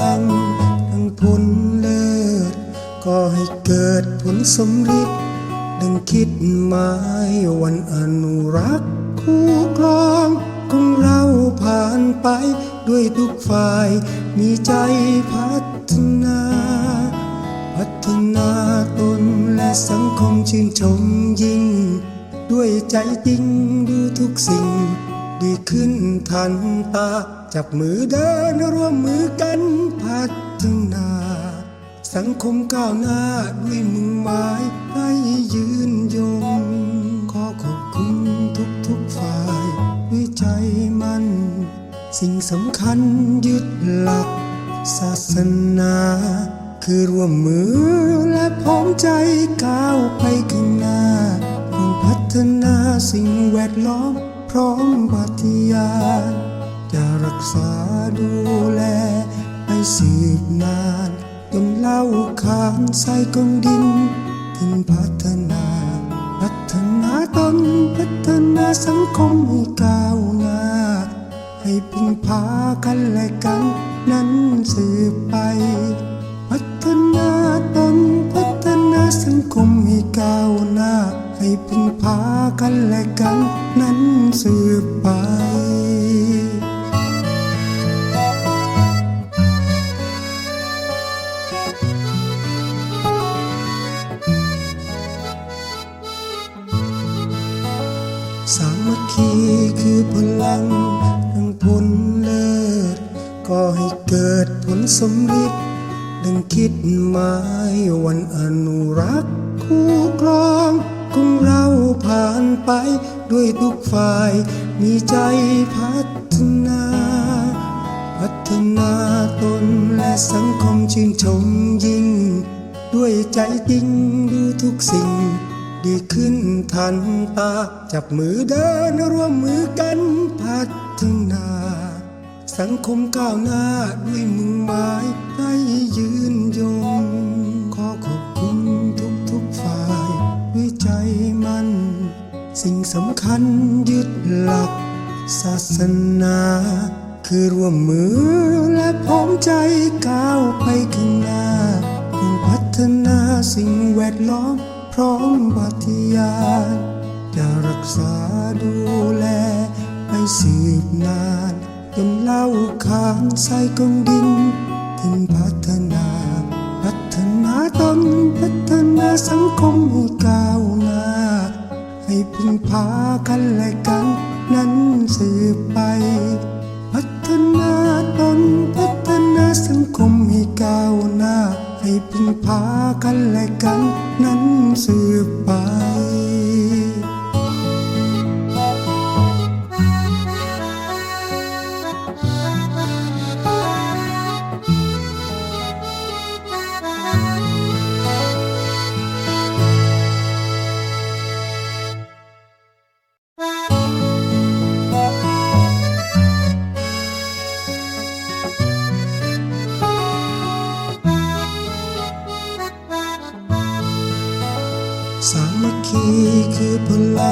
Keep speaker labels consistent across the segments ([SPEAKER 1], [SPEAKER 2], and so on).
[SPEAKER 1] ลังทั้งผลเลิศ ก็ให้เกิดผลสมฤทธิ์ดังคิดหมายวันอนุรักษ์คู่ครองของเราผ่านไปด้วยทุกฝ่ายมีใจพัฒนา พัฒนาตนและสังคมชื่นชมยิ่ง ด้วยใจจริงดูทุกสิ่งดีขึ้นทันตา จับมือเดินร่วมมือกันพัฒนา สังคมก้าวหน้าด้วยมือไม้ให้ยืนยง ขอขอบคุณทุกทุกฝ่ายด้วยใจมัน สิ่งสำคัญยึดหลัก ศาสนา คือร่วมมือและพร้อมใจก้าวไปข้างหน้าเพื่อพัฒนาสิ่งแวดล้อมพร้อมปฏิญาณ จะรักษาดูแลไปสืบนานจนเล่าขานใส่กองดินทิ้นพัฒนา พัฒนาตนพัฒนาสังคมให้ก้าวหน้า ให้พึ่งพากันและกันนั้นสืบไป พัฒนาตนพัฒนาสังคมให้ก้าวหน้า ให้พึ่งพากันและกันนั้นสืบไป สามัคคีคือพลังทั้งผลเลิศก็ให้เกิดผลสมฤทธิ์ดังคิดหมายวันอนุรักษ์คู่ครองของเราผ่านไปด้วยทุกฝ่าย มีใจพัฒนา พัฒนาตนและสังคมชื่นชมยิ่ง ด้วยใจจริงดูทุกสิ่ง ดีขึ้นทันตา จับมือเดินร่วมมือกันพัฒนา สังคมก้าวหน้าด้วยมือไม้ให้ยืนยง ขอขอบคุณทุกทุกฝ่ายด้วยใจมัน สิ่งสำคัญยึดหลัก ศาสนา คือร่วมมือและพร้อมใจก้าวไปข้างหน้าเพื่อพัฒนาสิ่งแวดล้อม ร้อมปฏิญาณจะรักษาดูแล ไปสืบนานจนเล่าขานใส่กองดินทิ้นพัฒนา พัฒนาตนพัฒนาสังคมให้ก้าวหน้า ให้พึ่งพากันและกัน นั้นสืบไป พัฒนาตนพัฒนาสังคมให้ก้าวหน้า พึ่งพากันและกันนั้นสืบไป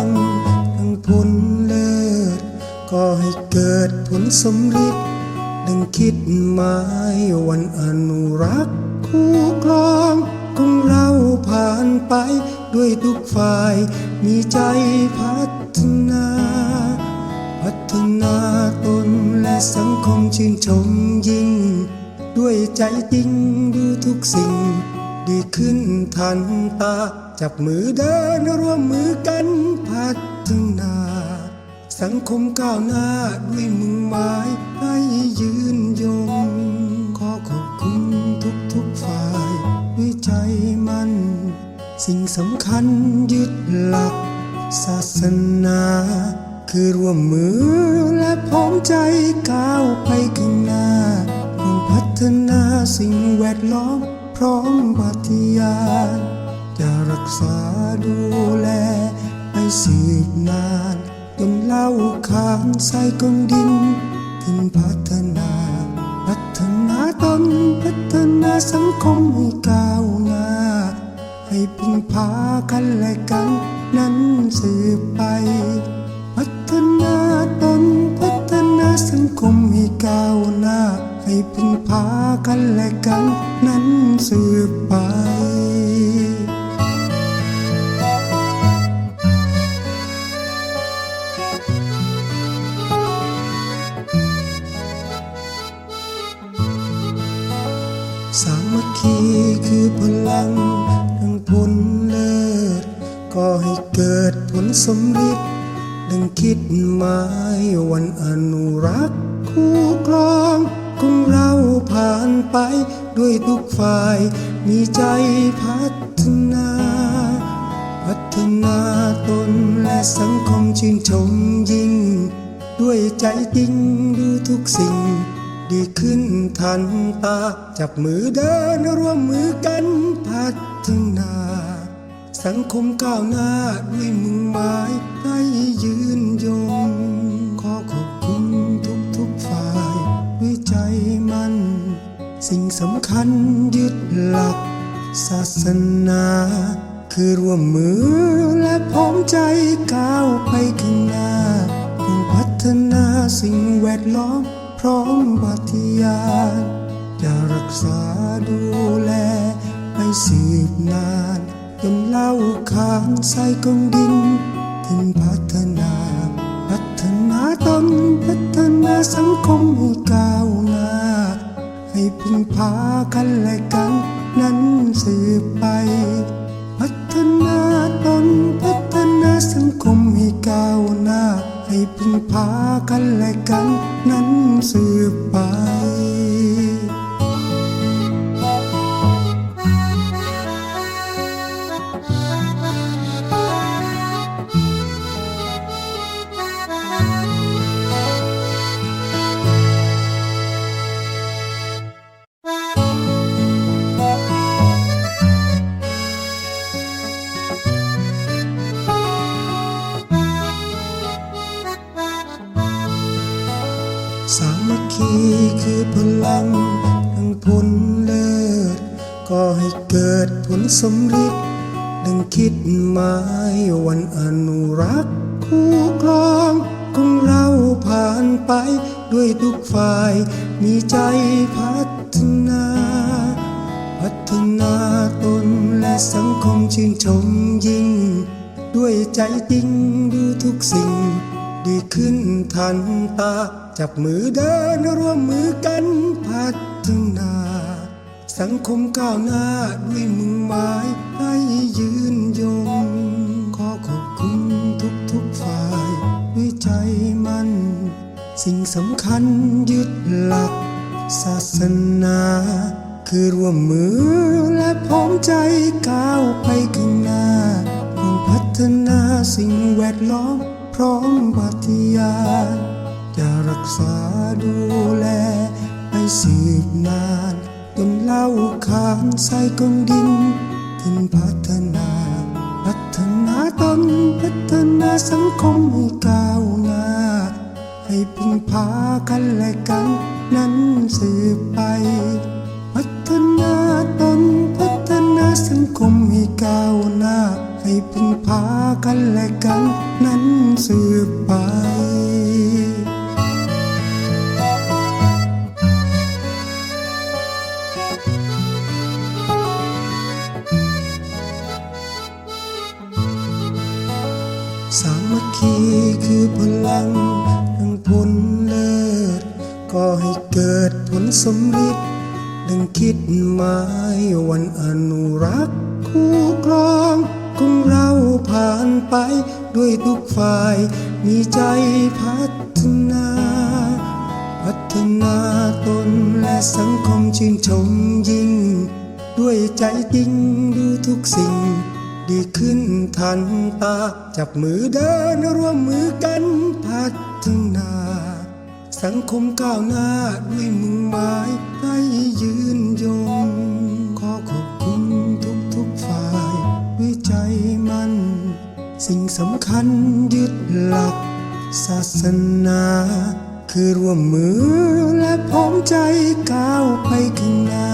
[SPEAKER 1] งทั้งผลเลิศก็ให้เกิดผลสมฤทธิ์ดังคิดหมายวันอนุรักษ์คู่ครองของเราผ่านไปด้วยทุกฝ่ายมีใจพัฒนา พัฒนาตนและสังคมชื่นชมยิ่ง ด้วยใจจริงดูทุกสิ่ง ดีขึ้นทันตา จับมือเดินร่วมมือกันพัฒนา สังคมก้าวหน้าด้วยมือไม้ให้ยืนยง ขอขอบคุณทุกทุกฝ่ายด้วยใจมันสิ่งสำคัญยึดหลัก ศาสนา คือร่วมมือและพร้อมใจก้าวไปข้างหน้าเพื่อพัฒนาสิ่งแวดล้อมพร้อมปฏิญาณ จะรักษาดูแลไปสืบนานจนเล่าขานใส่กองดินทิ้นพัฒนา พัฒนาตนพัฒนาสังคมให้ก้าวหน้า ให้พึ่งพากันและกัน นั้นสืบไป พัฒนาตนพัฒนาสังคมให้ก้าวหน้า ให้พึ่งพากันและกัน นั้นสืบไป สามัคคีคือพลังทั้งผลเลิศก็ให้เกิดผลสำฤทธิ์ดังคิดหมายวันอนุรักษ์คู่ครองของเราผ่านไปด้วยทุกฝ่ายมีใจพัฒนา พัฒนาตนและสังคมชื่นชมยิ่ง ด้วยใจจริงดูทุกสิ่ง ดีขึ้นทันตา จับมือเดินร่วมมือกันพัฒนา สังคมก้าวหน้าด้วยมึงหมายให้ยืนยง ขอขอบคุณทุกทุกฝ่ายด้วยใจมัน สิ่งสำคัญยึดหลัก ศาสนา คือร่วมมือและพร้อมใจก้าวไปข้างหน้าพัฒนาสิ่งแวดล้อม ร้อมปฏิญาณจะรักษาดูแลไปสืบนานจนเล่าขานใส่กองดิน ถึงพัฒนา พัฒนาตนพัฒนาสังคมให้ก้าวหน้า ให้พึ่งพากันและกัน นั้นสืบไป พัฒนาตนพัฒนาสังคมให้ก้าวหน้า ให้พึ่งพากันและกันนั้นสืบไป พลังทั้งผลเลิศก็ให้เกิดผลสำฤทธิ์ดังคิดหมายวันอนุรักษ์คู่ครองของเราผ่านไปด้วยทุกฝ่ายมีใจพัฒนา พัฒนาตนและสังคมชื่นชมยิ่ง ด้วยใจจริงดูทุกสิ่ง ดีขึ้นทันตา จับมือเดินร่วมมือกันพัฒนา สังคมก้าวหน้าด้วยมึงหมายให้ยืนยง ขอขอบคุณทุกทุกฝ่ายด้วยใจมัน สิ่งสำคัญยึดหลัก ศาสนา คือร่วมมือและพร้อมใจก้าวไปข้างหน้าเพื่อพัฒนาสิ่งแวดล้อมพร้อมปฏิญาณ จะรักษาดูแลไปสืบนานจนเล่าขานใส่กองดินถึงพัฒนา พัฒนาตนพัฒนาสังคมให้ก้าวหน้า ให้พึ่งพากันและกัน นั้นสืบไป พัฒนาตนพัฒนาสังคมให้ก้าวหน้า ให้พึ่งพากันและกัน นั้นสืบไป คีคือพลังทั้งผลเลิศก็ให้เกิดผลสำฤทธิ์ดังคิดหมายวันอนุรักษ์คู่ครองของเราผ่านไปด้วยทุกฝ่ายมีใจพัฒนา พัฒนาตนและสังคมชื่นชมยิ่ง ด้วยใจจริงดูทุกสิ่ง ดีขึ้นทันตา จับมือเดินร่วมมือกันพัฒนา สังคมก้าวหน้าด้วยมึงหมายให้ยืนยง ขอขอบคุณทุกทุกฝ่ายด้วยใจมัน สิ่งสำคัญยึดหลัก ศาสนา คือร่วมมือและพร้อมใจก้าวไปข้างหน้า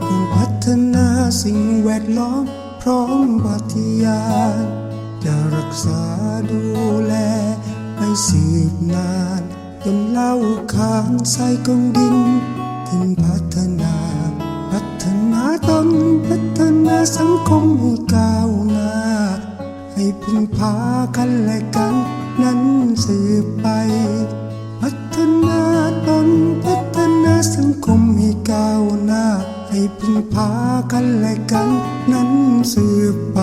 [SPEAKER 1] เพื่อพัฒนาสิ่งแวดล้อม ร้อมปฏิญาณจะรักษาดูแลไปสืบนานจนเล่าขางใส่กองดินถึงพัฒนา พัฒนาตนพัฒนาสังคมให้ก้าวหน้า ให้พึ่งพากันและกันนั้นสืบไป พัฒนาตนพัฒนาสังคมให้ก้าวหน้า ให้พึ่งพากันและกันนั้นสืบไป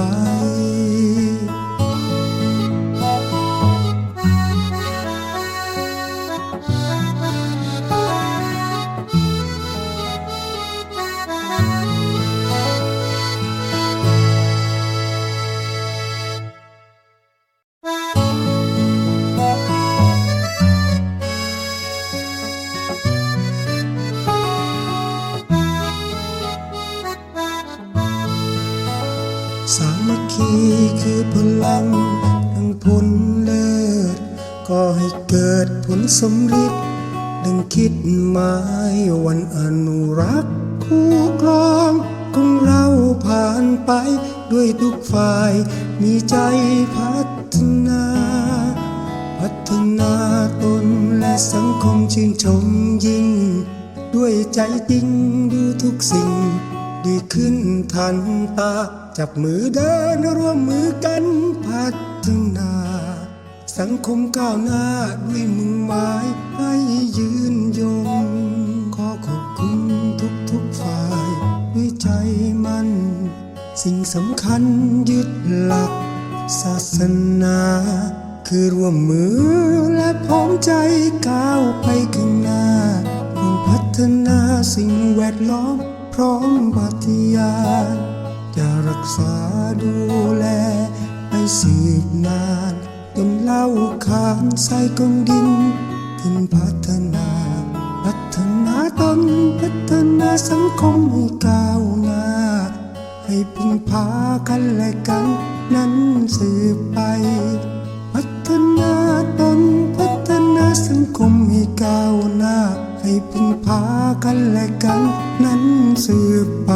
[SPEAKER 1] คือพลังดังผลเลิศก็ให้เกิดผลสมฤทธิ์ดังคิดหมายวันอนุรักษ์คู่ครองของเราผ่านไปด้วยทุกฝ่ายมีใจพัฒนา พัฒนาตนและสังคมชื่นชมยิ่ง ด้วยใจจริงดูทุกสิ่ง ดีขึ้นทันตา จับมือเดินร่วมมือกันพัฒนา สังคมก้าวหน้าด้วยมึงหมายให้ยืนยง ขอขอบคุณทุกทุกฝ่ายด้วยใจมัน สิ่งสำคัญยึดหลัก ศาสนา คือร่วมมือและพร้อมใจก้าวไปข้างหน้าร่วมพัฒนาสิ่งแวดล้อม พร้อมปฏิญาณจะรักษาดูแล ไปสืบนานจนเล่าขานใส่กองดินทิ้นพัฒนา พัฒนาตนพัฒนาสังคมให้ก้าวหน้า ให้พึ่งพากันและกัน นั้นสืบไป พัฒนาตนพัฒนาสังคมให้ก้าวหน้า ให้พึ่งพากันและกันนั้นสืบไป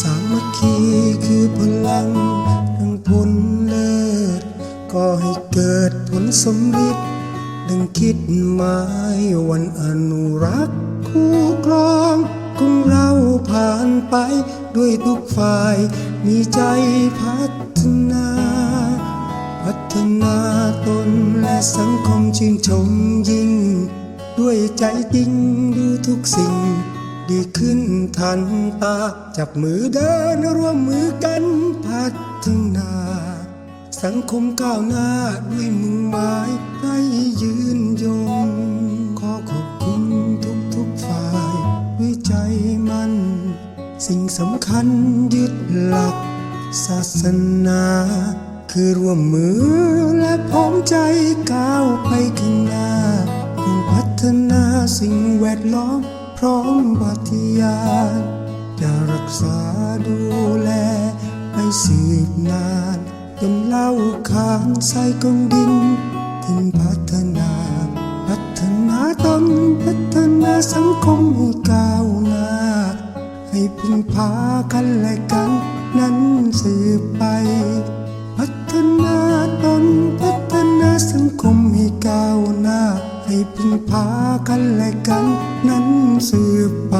[SPEAKER 1] สามัคคีคือพลังดังผลเลิศก็ให้เกิดผลสมฤทธิ์ดังคิดหมายวันอนุรักษ์คู่ครอง ของเราผ่านไปด้วยทุกฝ่ายมีใจพัฒนา พัฒนาตนและสังคมชื่นชมยิ่ง ด้วยใจจริงดูทุกสิ่ง ดีขึ้นทันตา จับมือเดินร่วมมือกันพัฒนา สังคมก้าวหน้าด้วยมึงหมายให้ยืนยง สิ่งสำคัญยึดหลัก ศาสนา คือร่วมมือและพร้อมใจก้าวไปข้างหน้าร่วมพัฒนาสิ่งแวดล้อม พร้อมปฏิญาณจะรักษาดูแลไปสืบนานจนเล่าขานใส่กองดินทิ้งพัฒนา พัฒนาตนพัฒนาสังคมให้ก้าว ให้พึ่งพากันและกันนั้นสืบไป พัฒนาตนพัฒนาสังคมให้ก้าวหน้า ให้พึ่งพากันและกันนั้นสืบไป